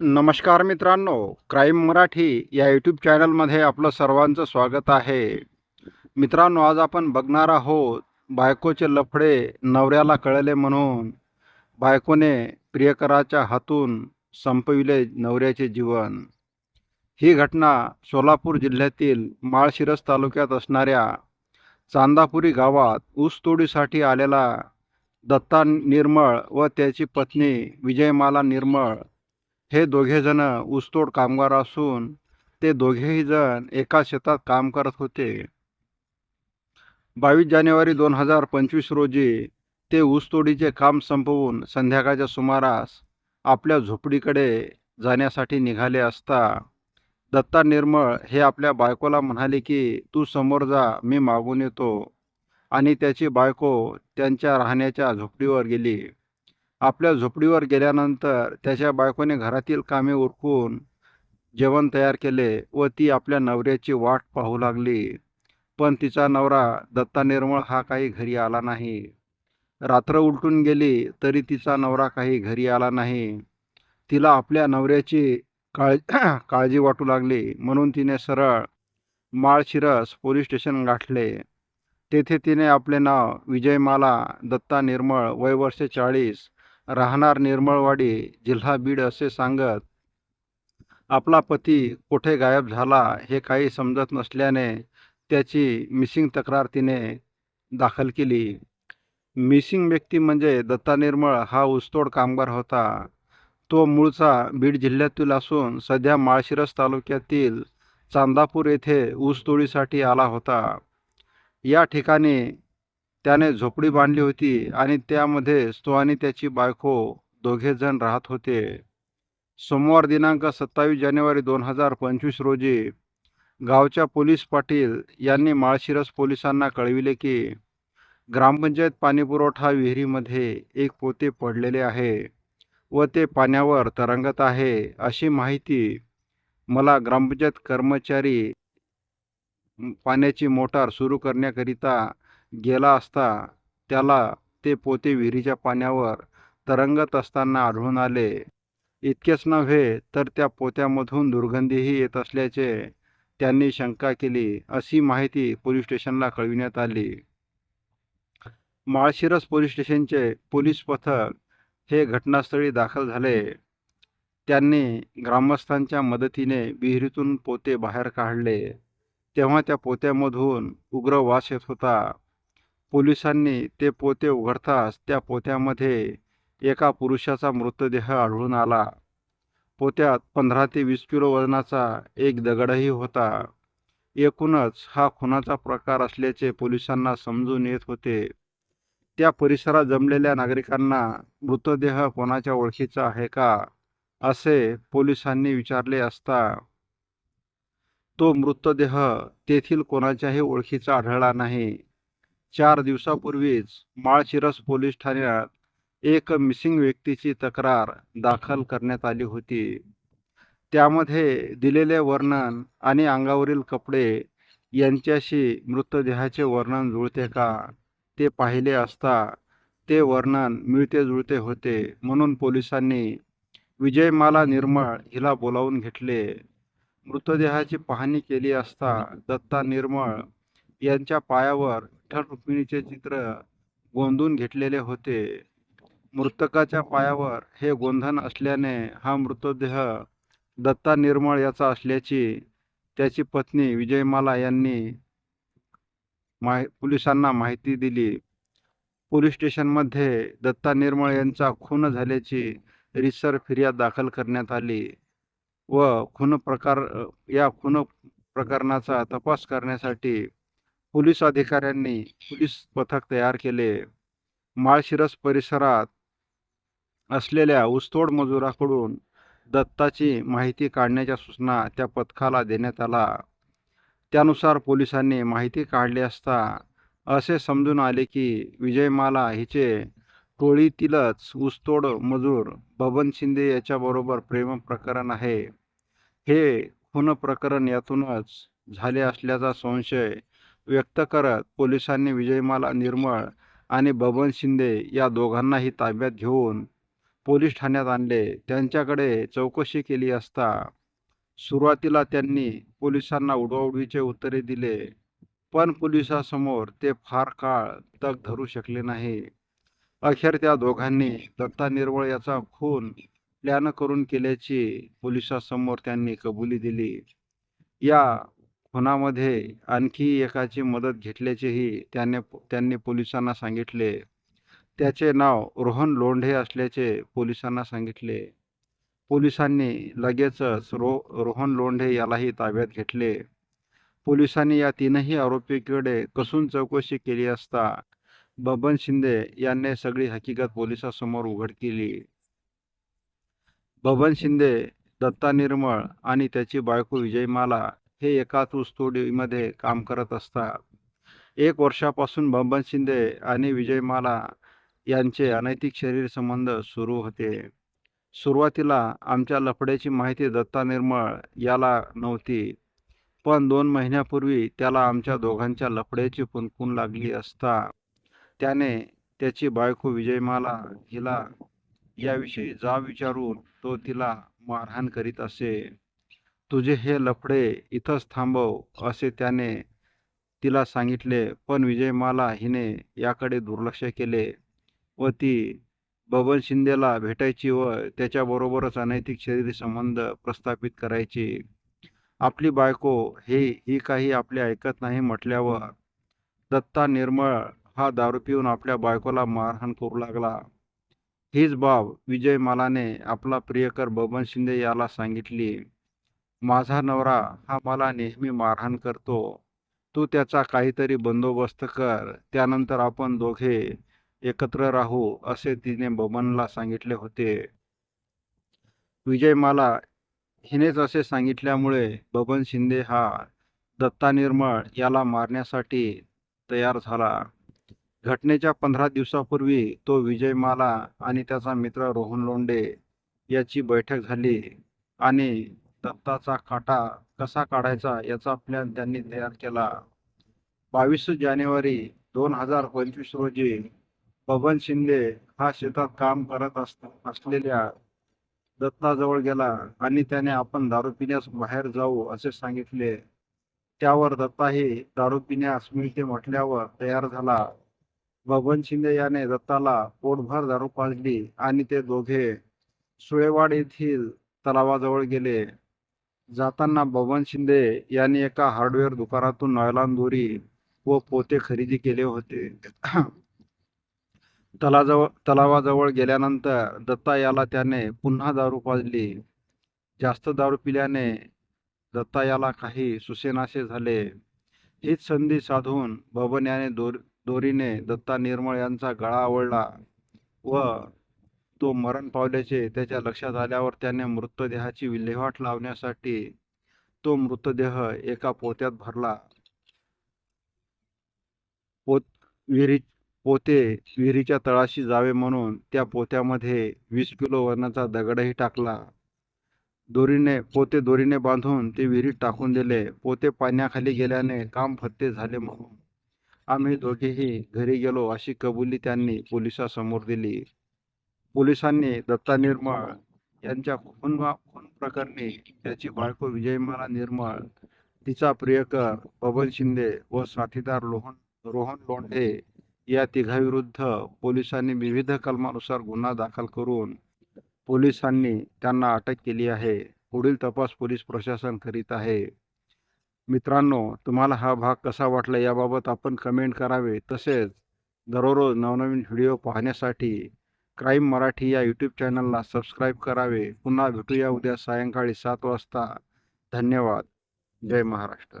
नमस्कार मित्रांनो क्राईम मराठी या यूट्यूब चॅनलमध्ये आपलं सर्वांचं स्वागत आहे. मित्रांनो आज आपण बघणार आहोत बायकोचे लफडे नवऱ्याला कळले म्हणून. बायकोने प्रियकराच्या हातून संपविले नवऱ्याचे जीवन. ही घटना सोलापूर जिल्ह्यातील माळशिरस तालुक्यात असणाऱ्या चांदापुरी गावात ऊसतोडीसाठी आलेला दत्ता निर्मळ व त्याची पत्नी विजयमाला निर्मळ हे दोघेजण ऊसतोड कामगार असून ते दोघेही जण एका शेतात काम करत होते. बावीस जानेवारी दोन हजार पंचवीस रोजी ते ऊसतोडीचे काम संपवून संध्याकाळच्या सुमारास आपल्या झोपडीकडे जाण्यासाठी निघाले असता दत्ता निर्मळ हे आपल्या बायकोला म्हणाले की तू समोर जा मी मागून येतो. आणि त्याची बायको त्यांच्या राहण्याच्या झोपडीवर गेली. आपल्या झोपडीवर गेल्यानंतर त्याच्या बायकोने घरातील कामे उरकून जेवण तयार केले व ती आपल्या नवऱ्याची वाट पाहू लागली. पण तिचा नवरा दत्ता निर्मळ हा काही घरी आला नाही. रात्र उलटून गेली तरी तिचा नवरा काही घरी आला नाही. तिला आपल्या नवऱ्याची काळ काळजी वाटू लागली. म्हणून तिने सरळ माळशिरस पोलीस स्टेशन गाठले. तेथे तिने आपले नाव विजयमाला दत्ता निर्मळ वय वर्षे चाळीस राहणार निर्मळवाडी जिल्हा बीड असे सांगत आपला पती कुठे गायब झाला हे काही समजत नसल्याने त्याची मिसिंग तक्रार तिने दाखल केली. मिसिंग व्यक्ती म्हणजे दत्ता निर्मळ हा ऊसतोड कामगार होता. तो मूळचा बीड जिल्ह्यातील असून सध्या माळशिरस तालुक्यातील चांदापूर येथे ऊसतोडीसाठी आला होता. या ठिकाणी त्याने झोपडी बांधली होती आणि त्यामध्येच तो आणि त्याची बायको दोघेजण राहत होते. सोमवार दिनांक सत्तावीस जानेवारी दोन हजार पंचवीस रोजी गावच्या पोलीस पाटील यांनी माळशिरस पोलिसांना कळविले की ग्रामपंचायत पाणीपुरवठा विहिरीमध्ये एक पोते पडलेले आहे व ते पाण्यावर तरंगत आहे अशी माहिती मला ग्रामपंचायत कर्मचारी पाण्याची मोटार सुरू करण्याकरिता गेला असता त्याला ते पोते विहिरीच्या पाण्यावर तरंगत असताना आढळून आले. इतकेच नव्हे तर त्या पोत्यामधून दुर्गंधीही येत असल्याचे त्यांनी शंका केली अशी माहिती पोलीस स्टेशनला कळविण्यात आली. माळशिरस पोलीस स्टेशनचे पोलीस पथक हे घटनास्थळी दाखल झाले. त्यांनी ग्रामस्थांच्या मदतीने विहिरीतून पोते बाहेर काढले. तेव्हा त्या पोत्यामधून उग्र वास येत होता. पोलिसांनी ते पोते उघडताच त्या पोत्यामध्ये एका पुरुषाचा मृतदेह आढळून आला. पोत्यात पंधरा ते वीस किलो वजनाचा एक दगडही होता. एकूणच हा खुनाचा प्रकार असल्याचे पोलिसांना समजून येत होते. त्या परिसरात जमलेल्या नागरिकांना मृतदेह कोणाच्या ओळखीचा आहे का असे पोलिसांनी विचारले असता तो मृतदेह तेथील कोणाच्याही ओळखीचा आढळला नाही. चार दिवसापूर्वीच माळशिरस पोलीस ठाण्यात एक मिसिंग व्यक्तीची तक्रार दाखल करण्यात आली होती. त्यामध्ये दिलेले वर्णन आणि अंगावरील कपडे यांच्याशी मृतदेहाचे वर्णन जुळते का ते पाहिले असता ते वर्णन मिळते जुळते होते म्हणून पोलिसांनी विजयमाला निर्मळ हिला बोलावून घेतले. मृतदेहाची पाहणी केली असता दत्ता निर्मळ यांच्या पायावर विठ्ठल रुक्मिणीचे चित्र गोंधून घेतलेले होते. मृतकाच्या पायावर हे गोंधन असल्याने हा मृतदेह दत्ता निर्मळ याचा असल्याची त्याची पत्नी विजयमाला यांनी माहि पोलिसांना माहिती दिली. पोलीस स्टेशनमध्ये दत्ता निर्मळ यांचा खून झाल्याची रिसर फिर्याद दाखल करण्यात आली व खून प्रकार या खून प्रकरणाचा तपास करण्यासाठी पोलीस अधिकाऱ्यांनी पोलीस पथक तयार केले. माळशिरस परिसरात असलेल्या ऊसतोड मजुराकडून दत्ताची माहिती काढण्याच्या सूचना त्या पथकाला देण्यात आला. त्यानुसार पोलिसांनी माहिती काढली असता असे समजून आले की विजयमाला हिचे टोळीतीलच ऊसतोड मजूर बबन शिंदे याच्याबरोबर प्रेम प्रकरण आहे. हे खून प्रकरण यातूनच झाले असल्याचा संशय व्यक्त करत पोलिसांनी विजयमाला निर्मळ आणि बबन शिंदे या दोघांनाही ताब्यात घेऊन पोलीस ठाण्यात आणले. त्यांच्याकडे चौकशी केली असता सुरुवातीला त्यांनी पोलिसांना उडवाउडवीचे उत्तरे दिले पण पोलिसासमोर ते फार काळ तग धरू शकले नाही. अखेर त्या दोघांनी दत्ता निर्मळ याचा खून प्लॅन करून केल्याची पोलिसांसमोर त्यांनी कबुली दिली. या खुनामध्ये आणखी एकाची मदत घेतल्याचेही त्याने त्यांनी पोलिसांना सांगितले. त्याचे नाव रोहन लोंढे असल्याचे पोलिसांना सांगितले. पोलिसांनी लगेचच रो रोहन लोंढे यालाही ताब्यात घेतले. पोलिसांनी या तीनही आरोपीकडे कसून चौकशी केली असता बबन शिंदे यांनी सगळी हकीकत पोलिसांसमोर उघड केली. बबन शिंदे दत्ता निर्मळ आणि त्याची बायको विजयमाला हे एकाच स्टुडिओमध्ये काम करत असतात एक वर्षापासून बबन शिंदे आणि विजयमाला यांचे अनैतिक शरीर संबंध सुरू होते. सुरुवातीला आमच्या लफड्याची माहिती दत्ता निर्मळ याला नव्हती. पण दोन महिन्यापूर्वी त्याला आमच्या दोघांच्या लफड्याची कुणकुण लागली असता. त्याने त्याची बायको विजयमाला हिला याविषयी जा विचारून तो तिला मारहाण करीत असे. तुझे हे लफडे इथंच थांबव असे त्याने तिला सांगितले. पण विजयमाला हिने याकडे दुर्लक्ष केले व ती बबन शिंदेला भेटायची व त्याच्याबरोबरच अनैतिक शरीर संबंध प्रस्थापित करायची. आपली बायको हे ही काही आपले ऐकत नाही म्हटल्यावर दत्ता निर्मळ हा दारू पिऊन आपल्या बायकोला मारहाण करू लागला. हीच बाब विजय मालाने आपला प्रियकर बबन शिंदे याला सांगितली. माझा नवरा हा मला नेहमी मारहाण करतो. तू त्याचा काहीतरी बंदोबस्त कर. त्यानंतर आपण दोघे एकत्र राहू असे तिने बबनला सांगितले होते. विजय मला हिनेच असे सांगितल्यामुळे बबन शिंदे हा दत्ता निर्मळ याला मारण्यासाठी तयार झाला. घटनेच्या पंधरा दिवसापूर्वी तो विजय माला आणि त्याचा मित्र रोहन लोंडे याची बैठक झाली आणि दत्ताचा काटा कसा काढायचा याचा प्लॅन त्यांनी तयार केला. बावीस जानेवारी दोन हजार पंचवीस रोजी बबन शिंदे हा शेतात काम करत असलेल्या दत्ताजवळ गेला आणि त्याने आपण दारू पिण्यास बाहेर जाऊ असे सांगितले. त्यावर दत्ताही दारू पिण्यास मिळते म्हटल्यावर तयार झाला. बबन शिंदे याने दत्ताला पोटभर दारू पाजली आणि ते दोघे सुळेवाड येथील तलावाजवळ गेले. जाताना बबन शिंदे यांनी एका हार्डवेअर दुकानातून नॉयलान दोरी व पोते खरेदी केले होते. तलाजवळ तलावाजवळ गेल्यानंतर दत्ता याला त्याने पुन्हा दारू पाजली. जास्त दारू पिल्याने दत्ता याला काही सुसेनासे झाले. हीच संधी साधून बबन याने दोर दोरीने दत्ता निर्मळ यांचा गळा आवळला व तो मरण पावल्याचे त्याच्या लक्षात आल्यावर त्याने मृतदेहाची विल्हेवाट लावण्यासाठी तो मृतदेह एका पोत्यात भरला. पोत विहिरी पोते विहिरीच्या तळाशी जावे म्हणून त्या पोत्यामध्ये वीस किलो वरणाचा दगडही टाकला. दोरीने पोते दोरीने बांधून ते विहिरीत टाकून दिले. पोते पाण्याखाली गेल्याने काम फत्ते झाले म्हणून. आम्ही दोघेही घरी गेलो अशी कबुली त्यांनी पोलिसांसमोर दिली. पोलिसांनी दत्ता निर्मळ यांच्या खून खून प्रकरणी त्याची बायको विजयमाला निर्मळ तिचा प्रियकर बबन शिंदे व साथीदार लोहन रोहन लोंढे या तिघाविरुद्ध पोलिसांनी विविध कलमानुसार गुन्हा दाखल करून पोलिसांनी त्यांना अटक केली आहे. पुढील तपास पोलीस प्रशासन करीत आहे. मित्रांनो तुम्हाला हा भाग कसा वाटला याबाबत आपण कमेंट करावे. तसेच दररोज नवनवीन व्हिडिओ पाहण्यासाठी क्राईम मराठी या यूट्यूब चॅनलला सबस्क्राईब करावे. पुन्हा भेटूया उद्या सायंकाळी सात वाजता. धन्यवाद. जय महाराष्ट्र.